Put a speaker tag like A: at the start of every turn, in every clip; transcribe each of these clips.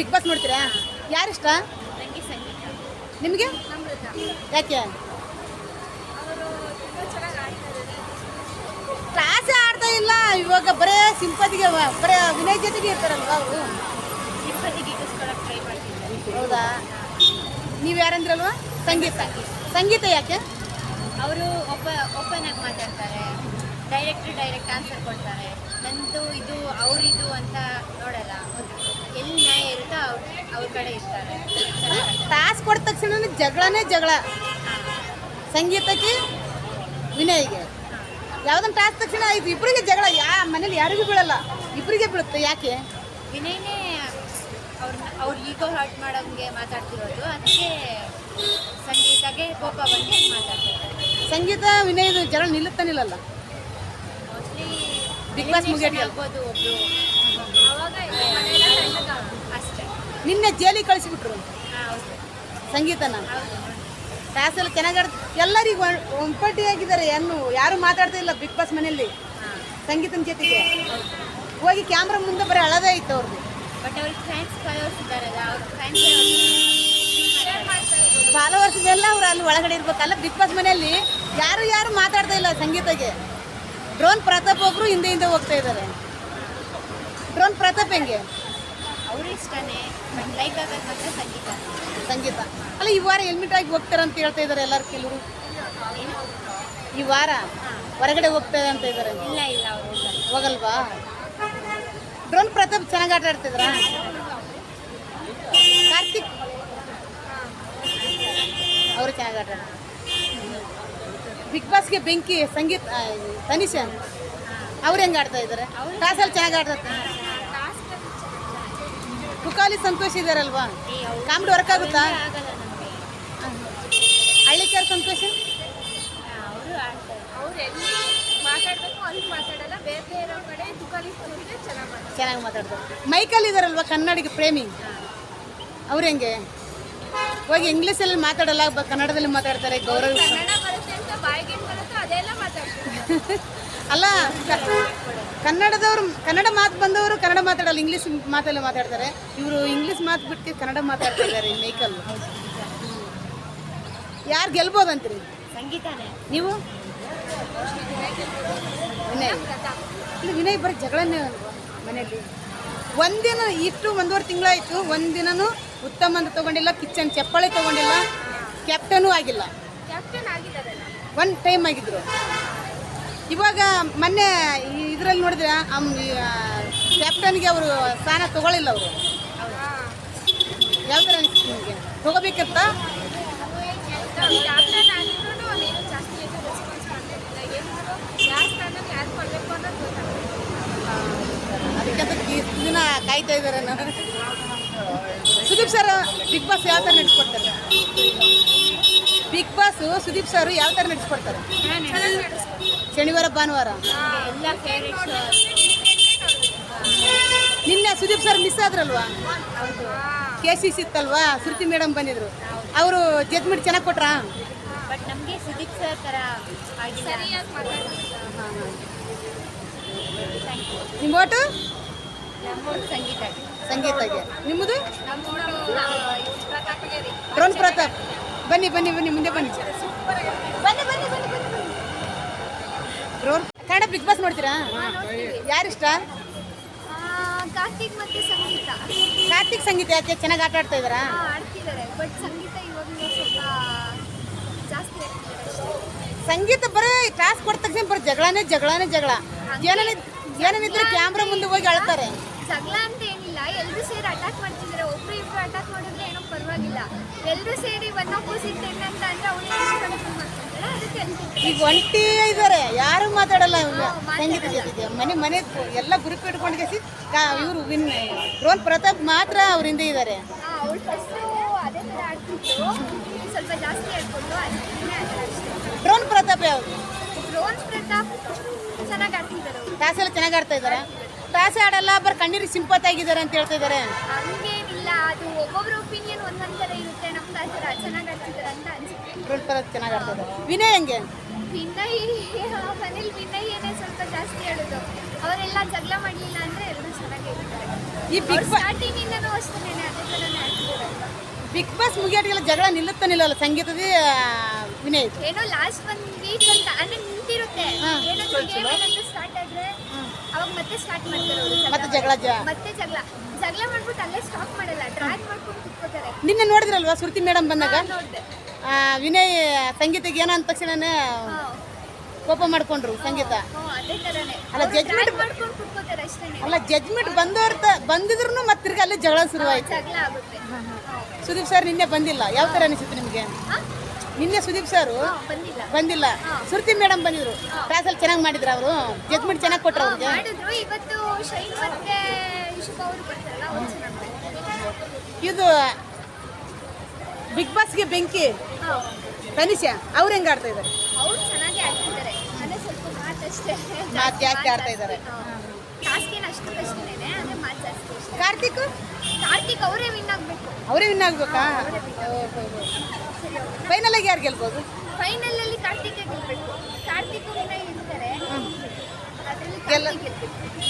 A: Big Boss ನೋಡ್ತೀರಾ? ಯಾರಿಷ್ಟ ನಿಮಗೆ? ಯಾಕೆ? ಕ್ಲಾಸೇ ಆಡ್ತಾ ಇಲ್ಲ. ಇವಾಗ ಬರೇ ಸಿಂಪತಿಗೆ ಬರೇ ವಿನಯ್ ಜೊತೆಗೆ ಇರ್ತಾರಲ್ವಾ ಅವರು? ಹೌದಾ? ನೀವು ಯಾರಂದ್ರಲ್ವಾ? ಸಂಗೀತ. ಸಂಗೀತ ಯಾಕೆ?
B: ಅವರು ಒಬ್ಬ ಓಪನ್ ಆಗಿ ಮಾತಾಡ್ತಾರೆ. ಡೈರೆಕ್ಟ್ ಡೈರೆಕ್ಟ್ ಆನ್ಸರ್ ಕೊಡ್ತಾರೆ. ನಂದು ಇದು ಅವರಿದು ಅಂತ ನೋಡಲ್ಲ. ಎಲ್ಲಿ ನ್ಯಾಯ ಇರುತ್ತೋ ಅವ್ರ ಅವ್ರ ಕಡೆ ಇರ್ತಾರೆ. ಟಾಸ್
A: ಟಾಸ್ಕ್ ಕೊಟ್ಟ ತಕ್ಷಣ ಜಗಳನೇ ಜಗಳ. ಸಂಗೀತಕ್ಕೆ ವಿನಯ್ಗೆ. ಯಾವ್ದನ್ನ ಟಾಸ್ಕ್ ತಕ್ಷಣ ಇದು ಇಬ್ಬರಿಗೆ ಜಗಳ ಯಾ ಮನೇಲಿ ಯಾರಿಗೂ ಬೀಳಲ್ಲ. ಇಬ್ಬರಿಗೆ ಬೀಳುತ್ತೆ ಯಾಕೆ?
B: ವಿನಯ್ನೇ ಅವ್ರ ಅವ್ರ ಈಗೋ ಹರ್ಟ್ ಮಾಡೋಂಗೆ ಮಾತಾಡ್ತಿರೋದು. ಅದಕ್ಕೆ ಸಂಗೀತಗೆ ಕೋಪ ಬಂದು ಮಾತಾಡ್ತಾರೆ
A: ಸಂಗೀತ ವಿನಯ್ ಜಗಳ ನಿಲ್ಲುತ್ತಾನಿಲ್ಲಲ್ಲ
B: ಮೋಸ್ಟ್ಲಿ
A: ಬಿಗ್ ಬಾಸ್
B: ಮುಗಿಯೋದು ಒಬ್ರು ಅವಾಗ ಅಷ್ಟೇ
A: ನಿನ್ನೆ ಜೇಲಿ ಕಳಿಸಿಬಿಟ್ರು. ಸಂಗೀತನ. ಕ್ಲಾಸಲ್ಲಿ ಎಲ್ಲ ಚೆನ್ನಾಗಿ ಎಲ್ಲರಿಗೂ ಒಂಪಟ್ಟಿ ಆಗಿದ್ದಾರೆ ಏನು ಯಾರು ಮಾತಾಡ್ತಾ ಇಲ್ಲ ಬಿಗ್ ಬಾಸ್ ಮನೆಯಲ್ಲಿ. ಸಂಗೀತನ ಜೊತೆಗೆ. ಹೋಗಿ ಕ್ಯಾಮ್ರಾ ಮುಂದೆ ಬರೀ ಅಳದೇ ಇತ್ತು ಅವ್ರದ್ದು
B: ಬಟ್ ಅವ್ರಿಗೆ ಫ್ಯಾನ್ಸ್ ಫಾಲೋವರ್ಸ್ ಇದ್ದಾರಲ್ಲ ಅವ್ರ ಫ್ಯಾನ್ಸ್
A: ಫಾಲೋವರ್ಸ್ ಎಲ್ಲ ಅವ್ರು ಅಲ್ಲಿ ಒಳಗಡೆ ಇರ್ಬೇಕಲ್ಲ ಬಿಗ್ ಬಾಸ್ ಮನೆಯಲ್ಲಿ. ಯಾರು ಯಾರು ಮಾತಾಡ್ತಾ ಇಲ್ಲ ಸಂಗೀತಗೆ ಡ್ರೋನ್ ಪ್ರತಾಪ್ ಒಬ್ರು ಹಿಂದೆ ಹಿಂದೆ ಹೋಗ್ತಾ ಇದ್ದಾರೆ. ಡ್ರೋನ್ ಪ್ರತಾಪ್ ಹೆಂಗೆ?
B: ಅವರು ಇಷ್ಟನೇ ಬಟ್ ಲೈಕ್ ಆಗೋದು ಮಾತ್ರ ಸಂಗೀತ.
A: ಸಂಗೀತ. ಅಲ್ಲ ಈ ವಾರ ಹೆಲ್ಮೆಟ್ ಆಗಿ ಹೋಗ್ತಾರೆ ಅಂತ ಹೇಳ್ತಾ ಇದ್ದಾರೆ ಎಲ್ಲರೂ ಕೆಲವರು?
B: ಏನು?
A: ಈ ವಾರ? ಹೊರಗಡೆ ಹೋಗ್ತಾ ಅಂತ ಇದ್ದಾರೆ
B: ಇಲ್ಲ ಇಲ್ಲ ಅವರು
A: ಹೋಗಲ್ವಾ? ಡ್ರೋನ್ ಪ್ರತಾಪ್ ಚೆನ್ನಾಗಿ ಆಟ ಆಡ್ತಿದ್ರ? ಕಾರ್ತಿಕ್? ಅವರು ಚೆನ್ನಾಗಿ ಆಟ ಆಡ್ತಾರೆ. ಬಿಗ್ ಬಾಸ್ಗೆ ಬೆಂಕಿ ಸಂಗೀತ ಆ, ತನಿಷ ಅವ್ರು ಹೆಂಗೆ ಆಡ್ತಾ ಇದ್ದಾರೆ ಕಾಸಲ್ಲಿ ಚೆನ್ನಾಗಿ ಆಡ್ತಾರೆ ತುಕಾಲಿ ಸಂತೋಷ ಇದಾರಲ್ವಾ? ಕಾಮಿಡಿ ವರ್ಕ್ ಆಗುತ್ತಾ? ಹಳ್ಳಿಕಾರ್ ಸಂತೋಷ?
B: ಅವರು ಆಡ್ತಾರೆ.
C: ಅವ್ರು ಎಲ್ಲಿ ಮಾತಾಡಬೇಕು ಅಲ್ಲಿ ಮಾತಾಡಲ್ಲ. ಬೇರೆ ಬೇರೆ ಕಡೆ ತುಕಾಲಿ ತೋರಿದ್ರೆ ಚೆನ್ನಾಗಿ ಮಾತಾಡ್ತಾರೆ.
A: ಮೈಕಲ್ ಇದಾರಲ್ವಾ ಕನ್ನಡಿಗ ಪ್ರೇಮಿ? ಅವ್ರು ಹೆಂಗೆ? ಹೋಗಿ ಇಂಗ್ಲೀಷಲ್ಲಿ ಮಾತಾಡಲ್ಲ ಕನ್ನಡದಲ್ಲಿ ಮಾತಾಡ್ತಾರೆ ಗೌರವ ಅಲ್ಲ ಕನ್ನಡದವ್ರು ಕನ್ನಡ ಮಾತು ಬಂದವರು ಕನ್ನಡ ಮಾತಾಡಲ್ಲ ಇಂಗ್ಲೀಷ್ ಮಾತಲ್ಲೇ ಮಾತಾಡ್ತಾರೆ. ಇವರು ಇಂಗ್ಲೀಷ್ ಮಾತು ಬಿಟ್ಟು ಕನ್ನಡ ಮಾತಾಡ್ತಾ ಇದ್ದಾರೆ ಮೈಕಲ್ ಯಾರು ಗೆಲ್ಬೋದಂತೀರಿ?
B: ಸಂಗೀತಾನೇ.
A: ನೀವು? ವಿನಯ್. ಇಲ್ಲಿ ವಿನಯ್ ಬರೀ ಜಗಳನ್ನೇ ಮನೆಯಲ್ಲಿ. ಒಂದಿನ ಇಷ್ಟು ಒಂದೂವರೆ ತಿಂಗಳಾಯಿತು. ಒಂದಿನೂ ಉತ್ತಮ ಅಂತ ತೊಗೊಂಡಿಲ್ಲ ಕಿಚನ್ ಚಪ್ಪಾಳೆ ತೊಗೊಂಡಿಲ್ಲ ಕ್ಯಾಪ್ಟನೂ ಆಗಿಲ್ಲ.
C: ಕ್ಯಾಪ್ಟನ್ ಆಗಿದ್ದಾರೆ.
A: ಒನ್ ಟೈಮ್ ಆಗಿದ್ರು. ಇವಾಗ ಮೊನ್ನೆ ಇದರಲ್ಲಿ ನೋಡಿದ್ರೆ ಕ್ಯಾಪ್ಟನ್ಗೆ ಅವರು ಸ್ಥಾನ ತಗೊಳ್ಳಿಲ್ಲ ಅವರು. ಯಾವ ಥರ ಅನಿಸ್ತು ನಿಮಗೆ? ತಗೋಬೇಕಂತ
C: ಕ್ಯಾಪ್ಟನ್ ಆಗಿದ್ರು ಅದೇನು ಜಾಸ್ತಿ ಏನು ರೆಸ್ಪಾನ್ಸ್ ಮಾಡ್ತಿರ್ಲಿಲ್ಲ ಏನಿದ್ರು ಯಾವ ಸ್ಥಾನ ಯಾರು ಕೊಡಬೇಕು ಅನ್ನೋದು ಗೊತ್ತಾಗ್ತಿಲ್ಲ
A: ಅದಕ್ಕೆ ದಿನ ಕಾಯ್ತಾ ಇದ್ದಾರೆ ಸುದೀಪ್ ಸರ್, ಬಿಗ್ ಬಾಸ್ ಯಾವ ಥರ ನಡೆಸ್ಕೊಡ್ತಾರೆ? ಬಿಗ್ ಬಾಸು ಸುದೀಪ್ ಸರ್ ಯಾವ ಥರ ನಡೆಸ್ಕೊಡ್ತಾರೆ. ಶನಿವಾರ ಭಾನುವಾರ? ನಿನ್ನೆ ಸುದೀಪ್ ಸರ್ ಮಿಸ್ ಆದ್ರಲ್ವಾ? ಕೆ ಸಿ ಸಿತ್ತಲ್ವಾ ಶ್ರುತಿ ಮೇಡಮ್ ಬಂದಿದ್ರು. ಅವರು ಜಜ್ಮೆಂಟ್ ಚೆನ್ನಾಗಿ ಕೊಟ್ರಾ?
B: ಬಟ್ ನಮಗೆ ಸುದೀಪ್ ಸರ್ ಥರ ಆಗಿಲ್ಲ.
C: ಸರಿಯಾಗಿ ಮಾತಾಡ್ತಾರೆ
B: ಥ್ಯಾಂಕ್ ಯು
A: ನಿಮ್ಮ ಓಟು?
B: ಸಂಗೀತ.
A: ಸಂಗೀತಗೆ ನಿಮ್ಮದು? ಡ್ರೋನ್ ಪ್ರತಾಪ್ ಬನ್ನಿ ಬನ್ನಿ ಬನ್ನಿ ಮುಂದೆ ಬನ್ನಿ. ಬನ್ನಿ ಬನ್ನಿ ಬನ್ನಿ ಬನ್ನಿ ಬನ್ನಿ. ಡ್ರೋನ್ ಕನ್ನಡ ಬಿಗ್ ಬಾಸ್ ನೋಡ್ತೀರಾ? ಯಾರಿಷ್ಟ
C: ಕಾರ್ತಿಕ್ ಮತ್ತೆ ಸಂಗೀತ.
A: ಕಾರ್ತಿಕ್ ಸಂಗೀತ ಯಾಕೆ? ಚೆನ್ನಾಗಿ ಆಟ ಆಡ್ತಾ ಇದ್ದಾರಾ?
C: ಆಡ್ತಿದ್ದಾರೆ. ಬಟ್ ಸಂಗೀತ ಇವಾಗಲೂ ಸ್ವಲ್ಪ ಜಾಸ್ತಿ ಆಡ್ತಿದ್ದಾರೆ
A: ಸಂಗೀತ ಬರೀ ಕ್ಲಾಸ್ ಕೊಟ್ಟ ತಕ್ಷಣ ಬರೀ ಜಗಳನೇ ಜಗಳನೇ ಜಗಳ. ಏನೇನಿ ಏನೇನಿದ್ರೆ ಕ್ಯಾಮ್ರಾ ಮುಂದೆ ಹೋಗಿ ಅಳ್ತಾರೆ.
C: ಜಗಳ ಅಂತ ಎಲ್ಲರೂ ಸೇರಿ ಅಟ್ಯಾಕ್ ಮಾಡ್ತಿದ್ದಾರೆ? ಒಬ್ರು ಇಬ್ರು ಅಟ್ಯಾಕ್ ಮಾಡಿದ್ರೆ ಏನೋ ಪರವಾಗಿಲ್ಲ. ಎಲ್ಲರೂ ಸೇರಿ ಒನ್ ಕೂಸಿ ತಿನ್ನಂತ ಅಂತ ಅಂದ್ರೆ ಅದಕ್ಕೆ ಅನ್ಸುತ್ತೆ
A: ಈಗ ಒಂಟಿ ಇದ್ದಾರೆ ಯಾರು ಮಾತಾಡಲ್ಲ ಮನೆ ಮನೆ ಎಲ್ಲ ಗ್ರೂಪ್ ಇಟ್ಕೊಂಡು ಕೇಸಿ ಇವರು ವಿನ್ ಡ್ರೋನ್ ಪ್ರತಾಪ್ ಮಾತ್ರ ಅವ್ರ ಹಿಂದೆ ಇದ್ದಾರೆ
C: ಅವಳು ಫಸ್ಟು ಅದೇ ಥರ ಆಡ್ತಿತ್ತು. ಸ್ವಲ್ಪ ಜಾಸ್ತಿ ಆಡ್ಕೊಂಡು ಅದಕ್ಕೆ
A: ಡ್ರೋನ್ ಪ್ರತಾಪ್ ಯಾವುದು?
C: ಪ್ರತಾಪ್ ಚೆನ್ನಾಗಿ ಆಡ್ತಿದ್ದಾರೆ
A: ಚೆನ್ನಾಗಿ ಆಡ್ತಾ ಇದ್ದಾರೆ? ಟಾಸ್ ಆಡಲ್ಲ ಬರ್ ಕಣ್ಣೀರಿಗೆ ಸಿಂಪತ್ ಆಗಿದ್ದಾರೆ ಅಂತ ಹೇಳ್ತಿದ್ದಾರೆ.
C: ಹಂಗೇನಿಲ್ಲ ಅದು ಒಬ್ಬೊಬ್ರು ಒಪಿನಿಯನ್ ಒಂದೊಂದ್ ಥರ ಇರುತ್ತೆ ನಮ್ಮ ಆ ಥರ ಚೆನ್ನಾಗಿ ಆಡ್ತಿದ್ದಾರೆ ಅಂತ ಅನ್ಸುತ್ತೆ.
A: ಚೆನ್ನಾಗಿ ಆಡ್ತಾ ಇದ್ದಾರೆ ವಿನಯ್ ಹೆಂಗೆ?
C: ವಿನಯ್ ಮನೇಲಿ ಏನೇ ಸ್ವಲ್ಪ ಜಾಸ್ತಿ ಹೇಳೋದು ಅವರೆಲ್ಲ ಜಗಳ ಮಾಡಲಿಲ್ಲ ಅಂದ್ರೆ ಎಲ್ಲರೂ ಚೆನ್ನಾಗಿ
A: ಈ ಬಿಗ್ ಬಾಸ್
C: ಸ್ಟಾರ್ಟಿಂಗ್ ಇಂದನೂ ಅಷ್ಟೇನೆ ಅದೇ
A: ಬಿಗ್ ಬಾಸ್ ಮುಗಿಯಾಡಿಗೆಲ್ಲ ಜಗಳ ನಿಲ್ಲುತ್ತಾ ನಿಲ್ಲಲ್ಲ ಸಂಗೀತದ ವಿನಯ್?
C: ಏನೋ ಲಾಸ್ಟ್ ಒಂದು ವೀಕ್ ಅಂತ ಅಂದ್ರೆ ನಿಂತಿರುತ್ತೆ. ಏನಾದ್ರು ಗೇಮ್ ಏನಾದ್ರು ಮತ್ತೆ ಸ್ಟಾರ್ಟ್ ಮಾಡ್ತಾರೆ ಅವ್ರು
A: ಮತ್ತೆ ಜಗಳ ಜ-
C: ಮತ್ತೆ ಜಗಳ. ಜಗಳ ಮಾಡ್ಬಿಟ್ಟು ಅಲ್ಲೇ ಸ್ಟಾಪ್ ಮಾಡಲ್ಲ ಡ್ರಾಗ್ ಮಾಡ್ಕೊಂಡು ಕುತ್ಕೋತಾರೆ.
A: ನಿನ್ನೆ ನೋಡಿದ್ರಲ್ವಾ ಶ್ರುತಿ ಮೇಡಮ್ ಬಂದಾಗ?
C: ನೋಡ್ದೆ.
A: ಆ, ವಿನಯ್ ಸಂಗೀತಕ್ಕೆ ಏನೋ ಅಂದ ತಕ್ಷಣನೇ ಕೋಪ ಮಾಡ್ಕೊಂಡ್ರು ಸಂಗೀತ.
C: ಹ್ಞೂ, ಅದೇ
A: ಅಲ್ಲ,
C: ಜಜ್ಮೆಂಟ್ ಮಾಡ್ಕೊಂಡು ಕುತ್ಕೋತಾರೆ ಅಷ್ಟೇನೆ.
A: ಅಲ್ಲ ಜಜ್ಮೆಂಟ್ ಬಂದವ್ರ ಬಂದಿದ್ರು ಮತ್ತೆ ತಿರ್ಗಿ ಅಲ್ಲಿ ಜಗಳ ಶುರುವಾಯ್ತು.
C: ಜಗಳ ಆಗುತ್ತೆ.
A: ಸುದೀಪ್ ಸರ್ ನಿನ್ನೆ ಬಂದಿಲ್ಲ. ಯಾವ ತರ ಅನಿಸುತ್ತೆ ನಿಮಗೆ?
C: ಹಾ?
A: ನಿನ್ನೆ ಸುದೀಪ್ ಸರ್?
C: ಬಂದಿಲ್ಲ.
A: ಸುರ್ತಿ ಮೇಡಮ್ ಬಂದಿದ್ರು. ಕ್ಲಾಸಲ್ಲಿ ಚೆನ್ನಾಗಿ ಮಾಡಿದ್ರು ಅವರು? ಜಜ್ಮೆಂಟ್ ಚೆನ್ನಾಗಿ
C: ಕೊಟ್ಟರು
A: ಅವ್ರಿಗೆ? ಇದು ಬಿಗ್ ಬಾಸ್ಗೆ ಬೆಂಕಿ. ತನಿಷ ಅವ್ರು ಹೆಂಗ್ ಆಡ್ತಾ ಇದ್ದಾರೆ ಮಾತು ಜಾಸ್ತಿ ಆಡ್ತಾ ಇದ್ದಾರೆ. ಕಾರ್ತಿಕ್
C: ಕಾರ್ತಿಕ್ ಅವರೇ ವಿನ್ ಆಗ್ಬೇಕು.
A: ಅವರೇ ವಿನ್ ಆಗ್ಬೇಕಾ? ಫೈನಲ್ ಆಗಿ ಯಾರು ಗೆಲ್ಬೋದು?
C: ಫೈನಲ್ ಅಲ್ಲಿ ಕಾರ್ತಿಕ್ ಗೆಲ್ಬೇಕು. ಕಾರ್ತಿಕ್ ವಿನಯ್ ಇರ್ತಾರೆ ಅದರಲ್ಲಿ
A: ಗೆಲ್ಲ-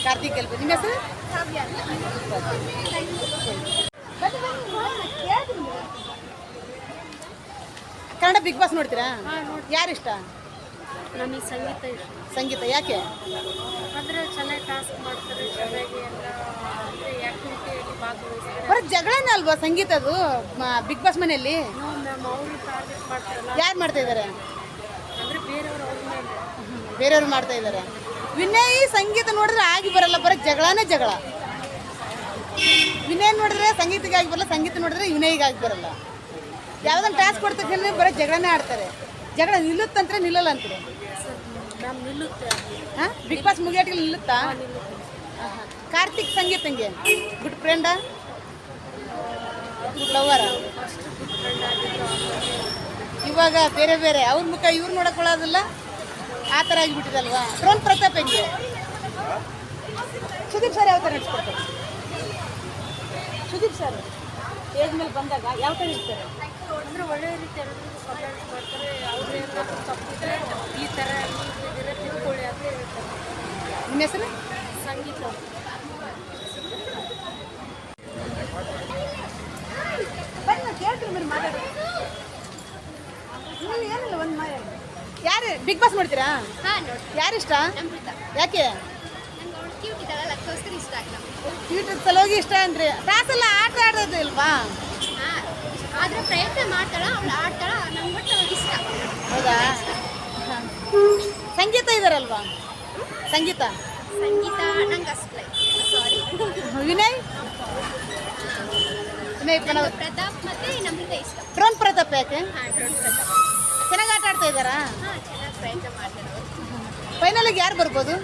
C: ಕಾರ್ತಿಕ್
A: ಗೆಲ್ಬೋದು. ನಿಮ್ಮ ಹೆಸರು?
C: ಕಾವ್ಯ
A: ಕನ್ನಡ ಬಿಗ್ ಬಾಸ್ ನೋಡ್ತೀರಾ? ಯಾರಿಷ್ಟ? ಇಷ್ಟ
D: ನಮಗೆ ಸಂಗೀತ
A: ಸಂಗೀತ ಯಾಕೆ?
D: ಅಂದರೆ ಚೆನ್ನಾಗಿ ಟಾಸ್ಕ್ ಮಾಡ್ತಾರೆ ಚೆನ್ನಾಗಿ ಎಲ್ಲ ಅಂದರೆ ಆ್ಯಕ್ಟಿವಿಟಿಯಲ್ಲಿ ಭಾಗವಹಿಸ್ತಾರೆ.
A: ಬರೀ ಜಗಳನೇ ಅಲ್ವಾ ಸಂಗೀತದು ಬಿಗ್ ಬಾಸ್ ಮನೆಯಲ್ಲಿ?
D: ನೋ ಮ್ಯಾಮ್ ಅವರು ಟಾರ್ಗೆಟ್ ಮಾಡ್ತಾರಲ್ಲ.
A: ಯಾರು ಮಾಡ್ತಾ ಇದ್ದಾರೆ
D: ಅಂದರೆ ಬೇರೆಯವರು ಅವ್ರ ಮೇಲೆ.
A: ಬೇರೆಯವ್ರು ಮಾಡ್ತಾ ಇದ್ದಾರೆ ವಿನಯ್ ಸಂಗೀತ ನೋಡಿದ್ರೆ ಆಗಿ ಬರಲ್ಲ ಬರೀ ಜಗಳನೇ ಜಗಳ. ವಿನಯ್ ನೋಡಿದ್ರೆ ಸಂಗೀತಕ್ಕೆ ಆಗಿ ಬರಲ್ಲ ಸಂಗೀತ ನೋಡಿದ್ರೆ ವಿನಯ್ಗೆ ಆಗಿ ಬರಲ್ಲ. ಯಾವ್ದನ್ನ ಟಾಸ್ಕ್ ಕೊಡ್ತಕ್ಕ ಬರೀ ಜಗಳನೇ ಆಡ್ತಾರೆ. ಜಗಳ ನಿಲ್ಲುತ್ತಂದ್ರೆ ನಿಲ್ಲಲ್ಲ ಅಂತೀರಿ?
D: ನಿಲ್ಲುತ್ತೆ
A: ಹಾಂ? ಬಿಗ್ ಬಾಸ್ ಮುಗಿಯಾಟಿಗೆ ನಿಲ್ಲುತ್ತಾ? ಕಾರ್ತಿಕ್ ಕಾರ್ತಿಕ್ ಸಂಗೀತಂಗೆ ಗುಡ್ ಫ್ರೆಂಡ ಗುಡ್ ಲವರ ಇವಾಗ ಬೇರೆ ಬೇರೆ. ಅವ್ರ ಮುಖ ಇವ್ರು ನೋಡಕೊಳ್ಳೋದಿಲ್ಲ ಆ ಥರ ಆಗಿಬಿಟ್ಟಿದಲ್ವಾ? ಡ್ರೋನ್ ಪ್ರತಾಪ್ ಹೆಂಗೆ? ಸುದೀಪ್ ಸರ್ ಯಾವ ಥರ ನಡ್ಸ್ಕೊಡ್ತಾರೆ? ಸುದೀಪ್ ಸರ್ ಏಜ್ ಮೇಲೆ ಬಂದಾಗ ಯಾವ ಥರ ಇರ್ತಾರೆ?
D: ಅಂದರೆ ಒಳ್ಳೆ ರೀತಿ ಎಲ್ಲರಿಗೂ ಸಪೋರ್ಟ್ ಮಾಡ್ತಾರೆ ತಪ್ಪಿದ್ರೆ ಈ ಥರ ಇದ್ರೆ ತಿಳ್ಕೊಳ್ಳಿ ಅಂತ ಹೇಳ್ತಾರೆ.
A: ನಿಮ್ಮ ಹೆಸರು?
D: ಸಂಗೀತ.
A: ಯಾರು? ಬಿಗ್ ಬಾಸ್ ನೋಡ್ತೀರಾ? ಯಾರು ಇಷ್ಟ? ಯಾಕೆ?
C: ಕ್ಯೂಟ್ ಅದಕ್ಕೋಸ್ಕರ ಇಷ್ಟ ಆಗ್ತಾ
A: ಟ್ವೀಟರ್ ಸಲುವಾಗಿ ಇಷ್ಟ ಅಂದ್ರೆ ಕ್ಲಾಸೆಲ್ಲ ಆಟ ಆಡೋದು ಇಲ್ವಾ?
C: ಆದ್ರೆ ಪ್ರಯತ್ನ ಮಾಡ್ತಾಳ ಅವಳು ಆಡ್ತಾಳ ನಂಗೆ ಬಿಟ್ಟು ಅವ್ಳಿಗೆ ಇಷ್ಟ.
A: ಹೌದಾ? ಸಂಗೀತ ಇದಾರಲ್ವಾ? ಸಂಗೀತ?
C: ಸಂಗೀತ ನಂಗೆ ಅಷ್ಟು. ಸಾರಿ
A: ವಿನಯ್? ವಿನಯ್ ಪ್ರಣವ್
C: ಪ್ರತಾಪ್ ಮತ್ತೆ ನಮ್ರತ ಇಷ್ಟ.
A: ಡ್ರೋನ್ ಪ್ರತಾಪ್ ಯಾಕೆ?
C: ಹಾ ಡ್ರೋನ್ ಪ್ರತಾಪ್.
A: ಚೆನ್ನಾಗಿ ಆಟ ಆಡ್ತಾ ಇದ್ದಾರಾ?
C: ಹಾಂ ಚೆನ್ನಾಗಿ ಪ್ರಯತ್ನ ಮಾಡ್ತಾರೆ
A: ಫೈನಲಿಗೆ ಯಾರು ಬರ್ಬೋದು?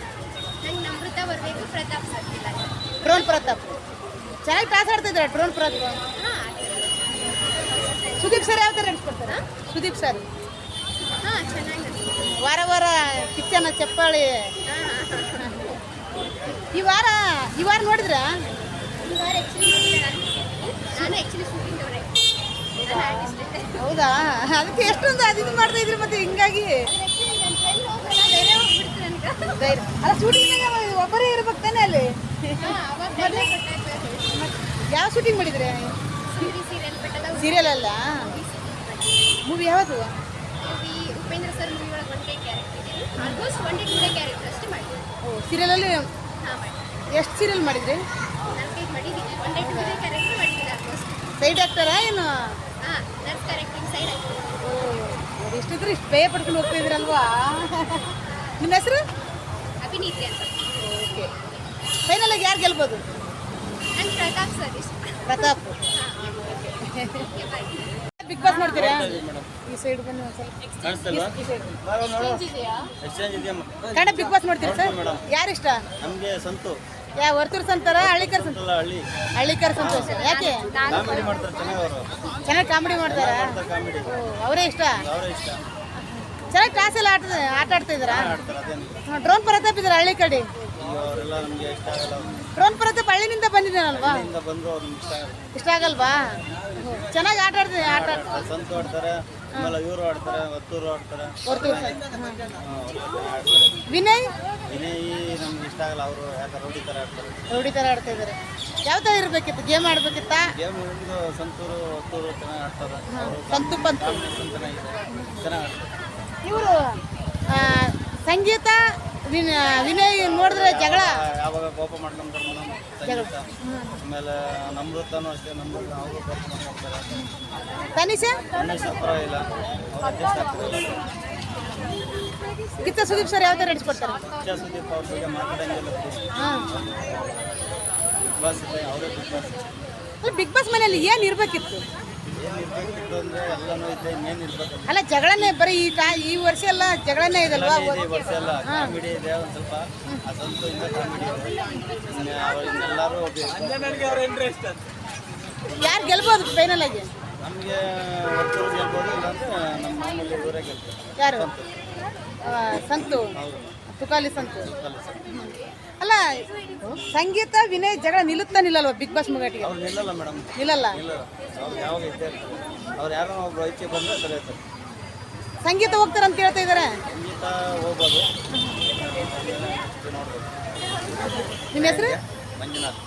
C: ನಂಗೆ ನಮೃತ ಬರಬೇಕು ಪ್ರತಾಪ್ ಸರ್ ಇಲ್ಲ.
A: ಡ್ರೋನ್ ಪ್ರತಾಪ್. ಚೆನ್ನಾಗಿ ಟಾಸ್ ಆಡ್ತಾ ಇದ್ದಾರಾ ಡ್ರೋನ್ ಪ್ರತಾಪ್? ಸುದೀಪ್ ಸರ್ ಯಾವ ಥರ ನಡೆಸ್ಕೊಡ್ತಾರೆ ಸುದೀಪ್ ಸರ್.
C: ಹಾ ಚೆನ್ನಾಗಿ
A: ವಾರ ವಾರ ಕಿಚ್ಚನ ಚಪ್ಪಾಳಿ. ಈ ವಾರ ಈ ವಾರ ನೋಡಿದ್ರಾ? ಹೌದಾ? ಅದಕ್ಕೆ ಎಷ್ಟೊಂದು ಅದು ಇದು ಮಾಡ್ತಾ ಇದ್ರಿ ಮತ್ತೆ ಹಿಂಗಾಗಿ? ಅಲ್ಲ ಶೂಟಿಂಗ್ ಒಬ್ಬರೇ ಇರ್ಬೇಕು ತಾನೇ ಅಲ್ಲಿ? ಯಾವ ಶೂಟಿಂಗ್ ಮಾಡಿದ್ರೆ?
C: ಸೀರಿಯಲ್
A: ಅಲ್ಲ? ಮೂವಿ ಯಾವುದು?
C: ಉಪೇಂದ್ರ ಸರ್ ಮೂವಿ ಒಳಗೆ ಡೇ ಕ್ಯಾರೆಕ್ಟರ್ ಇದೆ. Almost one day two day character ಅಷ್ಟೇ ಮಾಡಿದ್ದೀನಿ
A: ಓ ಸೀರಿಯಲಲ್ಲಿ ಎಷ್ಟು ಸೀರಿಯಲ್ ಮಾಡಿದ್ರಿ?
C: ನಾಲ್ಕೈದು ಮಾಡಿದ್ದೀನಿ one day two day character ಮಾಡಿದ್ದೀನಿ ಆಲ್ಮೋಸ್ಟ್
A: ಸೈಡ್ ಆಕ್ಟರಾ ಏನು?
C: ಹಾಂ ನರ್ಸ್ ಕ್ಯಾರೆಕ್ಟಿಂಗ್ ಸೈಡ್ ಆಗ್ತದೆ
A: ಓ ಇಷ್ಟಿದ್ರೆ ಇಷ್ಟು ಭಯ ಪಡ್ಕೊಂಡು ಹೋಗ್ತಾ ಇದ್ರಲ್ವಾ? ನಿಮ್ಮ ಹೆಸರು?
C: ಅಭಿನೀತಿ ಅಂತ.
A: ಓಕೆ ಫೈನಲ್ ಆಗಿ ಯಾರು ಗೆಲ್ಬೋದು?
C: ನಂಗೆ ಪ್ರತಾಪ್ ಸರ್ ಇಷ್ಟ.
A: ಪ್ರತಾಪ್. ಬಿಗ್ ಬಾಸ್ ನೋಡ್ತೀರಾ ಈ ಸೈಡ್ ಬನ್ನಿ ಒಂದ್ಸಲ. ಕನ್ನಡ ಬಿಗ್ ಬಾಸ್ ನೋಡ್ತೀರಾ ಸರ್? ಯಾರು ಇಷ್ಟ?
E: ನಮಗೆ ಸಂತು.
A: ಯಾ ವರ್ತೂರ್ ಸಂತಾರ? ಹಳ್ಳಿಕರ್ ಸಂತ
E: ಅಲ್ಲ ಹಳ್ಳಿ.
A: ಹಳ್ಳಿಕರ್ ಸಂತೋಷ. ಯಾಕೆ?
E: ಚೆನ್ನಾಗಿ
A: ಕಾಮಿಡಿ ಮಾಡ್ತಾರ? ಅವರೇ ಇಷ್ಟ?
E: ಅವರೇ ಇಷ್ಟ.
A: ಚೆನ್ನಾಗಿ ಕ್ಲಾಸ್ ಎಲ್ಲ ಆಟ ಆಟ ಆಡ್ತಾ
E: ಅದೇನು.
A: ಡ್ರೋನ್ ಪ್ರತಾಪ್ ಇದ್ದಾರೆ ಹಳ್ಳಿ ಕಡೆ?
E: ಅವರೆಲ್ಲ ನಮಗೆ ಇಷ್ಟ ಆಗಲ್ಲ
A: ರೋನ್ಪುರದ ಹಳ್ಳಿನಿಂದ ಬಂದಿದ್ದಾನಲ್ವಾ
E: ಇಲ್ಲಿಂದ ಬಂದು ಇಷ್ಟ ಆಗಲ್ಲ.
A: ಇಷ್ಟ ಆಗಲ್ವಾ? ಚೆನ್ನಾಗಿ ಆಟ ಆಡ್ತೀವಿ ಆಟ
E: ಆಡ್ತಾರೆ ಸಂತು ಆಡ್ತಾರೆ ಆಮೇಲೆ ಇವರು ಆಡ್ತಾರೆ ಒತ್ತೂರು ಆಡ್ತಾರೆ.
A: ಹೊರತು
E: ಹಾ, ಒತ್ತೂರು ಆಡ್ತಾರೆ.
A: ವಿನಯ್?
E: ವಿನಯ್ ನಮ್ಗೆ ಇಷ್ಟ ಆಗಲ್ಲ ಅವರು ಯಾಕೆ ರೌಡಿ ಥರ ಆಡ್ತಾರೆ.
A: ರೌಡಿ ಥರ ಆಡ್ತಾ ಇದ್ದಾರೆ. ಯಾವ ಥರ ಇರಬೇಕಿತ್ತು? ಗೇಮ್ ಆಡ್ಬೇಕಿತ್ತಾ?
E: ಗೇಮ್ ಇದು ಸಂತೂರು ಒತ್ತೂರು ಚೆನ್ನಾಗಿ ಆಡ್ತಾರೆ. ಅವರು
A: ಪಂತು.
E: ಕಾಂಬಿನೇಷನ್ ಚೆನ್ನಾಗಿದೆ. ಚೆನ್ನಾಗಿ ಆಡ್ತಾರೆ.
A: ಇವರು ಸಂಗೀತ ವಿನ್ ವಿನಯ್ ನೋಡಿದ್ರೆ ಜಗಳ?
E: ಯಾವಾಗ ಕೋಪ ಮಾಡ್ಕೊಂತಾರೆ ಮೇಡಮ್ ಆಮೇಲೆ ನಮ್ರತನೂ ಅಷ್ಟೇ ನಮ್ರತ ಅವರು ಕೋಪ ಮಾಡ್ಕೊಂತಾರೆ
A: ತನಿಷ?
E: ತನಿಷ ಪರವಾಗಿಲ್ಲ
A: ಕಿತ್ತ ಸುದೀಪ್ ಸರ್ ಯಾವ ಥರ ನಡೆಸ್ಕೊಡ್ತಾರೆ?
E: ಕಿತ್ತ ಸುದೀಪ್ ಅವ್ರ ಬಗ್ಗೆ ಮಾತಾಡಂಗಿಲ್ಲ. ಬಿಗ್ ಬಾಸ್ ಅವರೇ ಬಿಗ್ ಬಾಸ್
A: ಬಿಗ್ ಬಾಸ್ ಮನೆಯಲ್ಲಿ ಏನು ಇರಬೇಕಿತ್ತು? ಅಲ್ಲ ಜಗಳನೇ ಬರೀ ಈ ಟಾ ಈ ವರ್ಷ ಎಲ್ಲ ಜಗಳನೇ ಇದಲ್ವಾ
E: ಇದೆ ಈ ವರ್ಷ ಎಲ್ಲ. ಕಾಮಿಡಿ ಇದೆ ಒಂದು ಸ್ವಲ್ಪ. ಅದಂತೂ ಇಂದ ಕಾಮಿಡಿ ಇದೆ. ಇನ್ನು ಅವ್ರು ಇನ್ನೆಲ್ಲರೂ
A: ಯಾರು ಗೆಲ್ಬೋದು ಫೈನಲ್ ಆಗಿ?
E: ನಮಗೆ ಒತ್ತೂರು ಗೆಲ್ಬೋದು ಇಲ್ಲಾಂದ್ರೆ ನಮ್ಮ ಮಾಮೂಲಿ ಇವರೇ ಗೆಲ್ತಾರೆ.
A: ಯಾರು? ಸಂತು. ತುಕಾಲಿ ಸಂತು.
E: ಅಲ್ಲ
A: ಸಂಗೀತ ವಿನಯ್ ಜಗಳ ನಿಲ್ಲುತ್ತಾ ನಿಲ್ಲಲ್ವ ಬಿಗ್ ಬಾಸ್ ಮುಗಟಿಗೆ?
E: ಅವ್ರು ನಿಲ್ಲಲ್ಲ ಮೇಡಮ್.
A: ನಿಲ್ಲಲ್ಲ?
E: ಇಲ್ಲ ಅವ್ರು ಯಾವಾಗ ಇದ್ದೇ ಇರ್ತಾರೆ. ಅವ್ರು ಯಾರೋ ಒಬ್ರು ಐಚೆ ಬಂದರೆ ಸರಿ
A: ಸಂಗೀತ ಹೋಗ್ತಾರೆ ಅಂತ ಹೇಳ್ತಾ ಇದ್ದಾರೆ?
E: ಸಂಗೀತ ಹೋಗ್ಬೋದು. ನೋಡ್ಬೋದು
A: ನಿಮ್ಮ ಹೆಸರು?
E: ಮಂಜುನಾಥ್.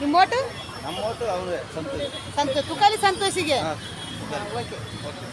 A: ನಿಮ್ಮ ಓಟು?
E: ನಮ್ಮ ಒಟ್ಟು ಅವರೇ ಸಂತೋಷ.
A: ಸಂತು ತುಕಾಲಿ ಸಂತೋಷಿಗೆ?
E: ಓಕೆ.
A: ಓಕೆ.